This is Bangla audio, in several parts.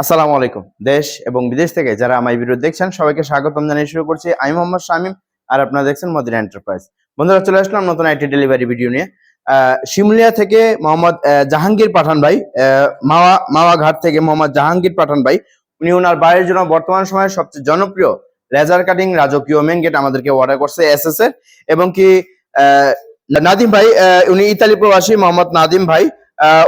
আসসালামু আলাইকুম। দেশ এবং বিদেশ থেকে যারা আমার ভিডিও দেখছেন, সবাইকে স্বাগতম জানিয়ে শুরু করছি। আমি মোহাম্মদ শামিম আর আপনারা দেখছেন মদিনা এন্টারপ্রাইজ। বন্ধুরা, চলে আসলাম নতুন আইটি ডেলিভারি ভিডিও নিয়ে। শিমুলিয়া থেকে মোহাম্মদ জাহাঙ্গীর পাঠান ভাই মাওয়া মাওয়া ঘাট থেকে মোহাম্মদ জাহাঙ্গীর পাঠান ভাই। উনি ওনার বাড়ির জন্য বর্তমান সময়ে সবচেয়ে জনপ্রিয় লেজার কাটিং রাজকীয় মেন গেট আমাদেরকে অর্ডার করছে এস এস এর। এবং কি নাদিম ভাই উনি ইতালি প্রবাসী, মোহাম্মদ নাদিম ভাই।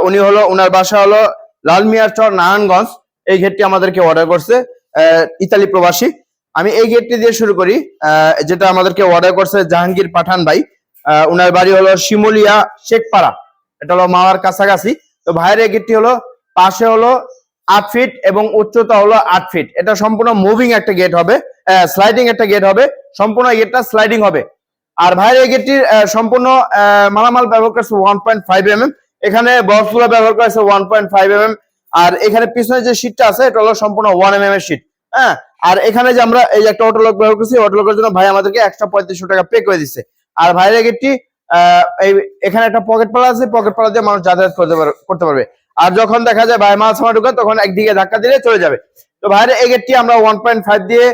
উনি হলো ওনার বাসা হলো লালমিয়ার চর নারায়ণগঞ্জ, এই গেটটি আমাদেরকে অর্ডার করছে ইতালি প্রবাসী। আমি এই গেটটি দিয়ে শুরু করি যেটা আমাদেরকে অর্ডার করছে জাহাঙ্গীর পাঠান ভাই। উনার বাড়ি হলো শিমুলিয়া শেখপাড়া। এটা হলো মাওয়ার কাছাকাছি। তো ভাইয়ের এই গেটটি হলো, পাশে হলো আট ফিট এবং উচ্চতা হলো আট ফিট এটা সম্পূর্ণ মুভিং একটা গেট হবে স্লাইডিং একটা গেট হবে, সম্পূর্ণ গেটটা স্লাইডিং হবে। আর ভাইয়ের এই গেটটির সম্পূর্ণ মালামাল ব্যবহার করছে one point five M M এখানে বক্সগুলো ব্যবহার করেছে one point five M M আর এখানে পিছনে যে শীটটা আছে, এটা হলো সম্পূর্ণ ওয়ান এম এম এর শীট হ্যাঁ? আর এখানে যে আমরা এই একটা অটোলক ব্যবহার করছি অটোলকের জন্য ভাই আমাদেরকে একশো পঁয়ত্রিশশো টাকা পে করে দিচ্ছে। আর ভাইয়ের গেটটি এখানে একটা পকেট পালা আছে পকেট পালা দিয়ে মানুষ যাতায়াত করতে পার- করতে পারবে। আর যখন দেখা যায় ভাই মাছ ঢুকে তখন একদিকে ধাক্কা দিলে চলে যাবে। তো ভাইয়ের এই গেটটি আমরা ওয়ান পয়েন্ট ফাইভ দিয়ে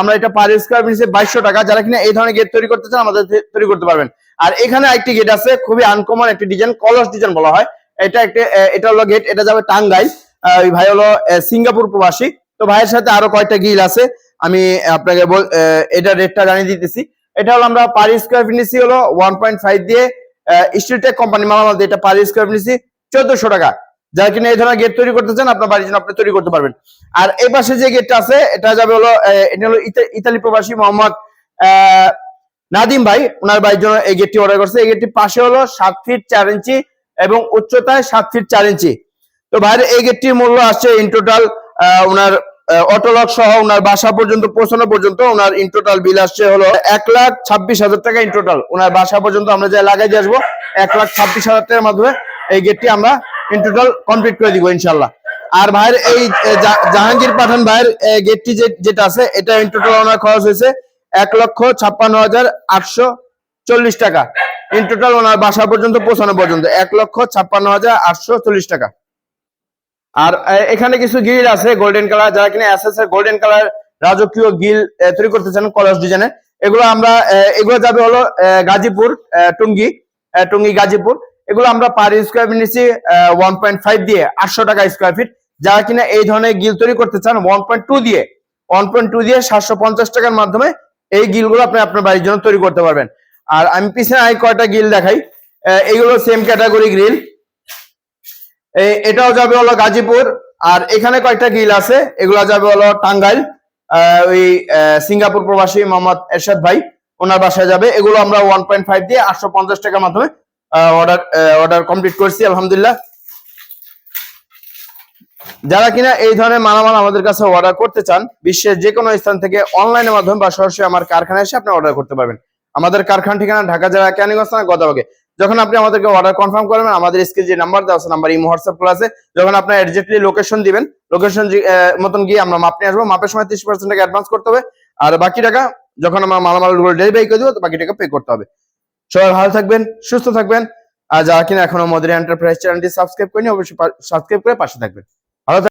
আমরা এটা পার স্কোয়ার মিনিটে বাইশশো টাকা, যারা কিনা এই ধরনের গেট তৈরি করতে চান, আমাদের তৈরি করতে পারবেন। আর এখানে একটি গেট আছে, খুবই আনকমন একটি ডিজাইন কলস ডিজাইন বলা হয়। এটা একটা এটা হলো গেট এটা যাবে টাঙ্গাইল। ভাই হলো সিঙ্গাপুর প্রবাসী। তো ভাইয়ের সাথে আরও কয়েকটা গিল আছে। আমি আপনাকে এটা রেটটা জানিয়ে দিতেছি। এটা হলো আমরা পার স্কোয়ার ফিট নিচ্ছি হলো ওয়ান পয়েন্ট ফাইভ দিয়ে স্ট্রিটেক কোম্পানি মালামাল দিয়ে এটা পার স্কোয়ার ফিট নিচ্ছি চোদ্দশো টাকা। যারা কিনা এই ধরনের গেট তৈরি করতে চান, আপনার বাড়ির জন্য আপনি তৈরি করতে পারবেন। আর এই পাশে যে গেটটা আছে, এটা যাবে হলো এটা হলো ইতালি প্রবাসী মোহাম্মদ নাদিম ভাই ওনার বাড়ির জন্য এই গেটটি অর্ডার করছে। এই গেটটির পাশে হলো সাত ফিট চার ইঞ্চি এবং উচ্চতায় সাত ফিট চার ইঞ্চি তো ভাইয়ের এই গেটটির মূল্য আসছে ইন টোটাল ওনার অটোলক সহ ওনার বাসা পর্যন্ত, পৌঁছানো পর্যন্ত ওনার ইন টোটাল বিল আসছে হলো এক লাখ ছাব্বিশ হাজার টাকা ইন টোটাল ওনার বাসা পর্যন্ত আমরা যা লাগাই দিয়ে আসব, এক লাখ ছাব্বিশ হাজার টাকার মাধ্যমে এই গেটটি আমরা ইন টোটাল কমপ্লিট করে দিব ইনশাল্লাহ আর ভাইয়ের এই জাহাঙ্গীর পাঠান ভাইয়ের গেটটি যেটা আছে, এটা ইন টোটাল ওনার খরচ হয়েছে এক লক্ষ ছাপ্পান্ন হাজার আটশো চল্লিশ টাকা। ইন টোটাল ওনার বাসা পর্যন্ত পৌঁছানো পর্যন্ত এক লক্ষ ছাপ্পান্ন হাজার আটশো চল্লিশ টাকা। আর এখানে কিছু গিল আছে গোল্ডেন কালার যারা কিনা এসএস এর গোল্ডেন কালার রাজকীয় গিল তৈরি করতে চান কলস ডিজাইনের এগুলো আমরা এগুলো যাবে হলো গাজীপুর টুঙ্গি টুঙ্গি গাজীপুর। এগুলো আমরা পার স্কোয়ার ফিট নিচ্ছি ওয়ান পয়েন্ট ফাইভ দিয়ে, আটশো টাকা স্কোয়ার ফিট যারা কিনা এই ধরনের গিল তৈরি করতে চান ওয়ান পয়েন্ট টু দিয়ে ওয়ান পয়েন্ট টু দিয়ে সাতশো পঞ্চাশ টাকার মাধ্যমে এই গিলগুলো আপনি আপনার বাড়ির জন্য তৈরি করতে পারবেন। আর আমি পিছনে আই কয়টা গিল দেখাই। এগুলো সেম ক্যাটাগরি গ্রিল এটাও যাবে হলো গাজীপুর। আর এখানে কয়েকটা গিল আছে। এগুলো যাবে হলো টাঙ্গাইল। ওই সিঙ্গাপুর প্রবাসী মোহাম্মদ এরশাদ ভাই, ওনার বাসায় যাবে। এগুলো আমরা ওয়ান পয়েন্ট ফাইভ দিয়ে আটশো পঞ্চাশ টাকার মাধ্যমে অর্ডার অর্ডার কমপ্লিট করছি, আলহামদুলিল্লাহ। যারা কিনা এই ধরনের মালামাল আমাদের কাছে অর্ডার করতে চান, বিশ্বের যে কোনো স্থান থেকে অনলাইনের মাধ্যমে বা সরাসরি আমার কারখানায় এসে আপনি অর্ডার করতে পারবেন। আমাদের কারখানা ঠিকানা ঢাকা জেলা ক্যানিগঞ্জ গদাবাগে। যখন আপনি আমাদেরকে অর্ডার কনফার্ম করবেন আমাদের স্ক্রিন যে নাম্বার দেওয়া আছে নাম্বার ইমো হোয়াটসঅ্যাপ খোলা আছে, যখন আপনার এক্সাক্টলি লোকেশন দিবেন লোকেশন মতন গিয়ে আমরা মাপ নিয়ে আসব মাপের সময় ত্রিশ পার্সেন্ট টাকা অ্যাডভান্স করতে হবে, আর বাকি টাকা যখন আমরা মালামালগুলো ডেলিভারি করে দেবো, বাকি টাকা পে করতে হবে। সবাই ভালো থাকবেন, সুস্থ থাকবেন, আর যারা কিনা এখনও মদের এন্টারপ্রাইজ চ্যানেলটি সাবস্ক্রাইব করেনি অবশ্যই সাবস্ক্রাইব করে পাশে থাকবেন।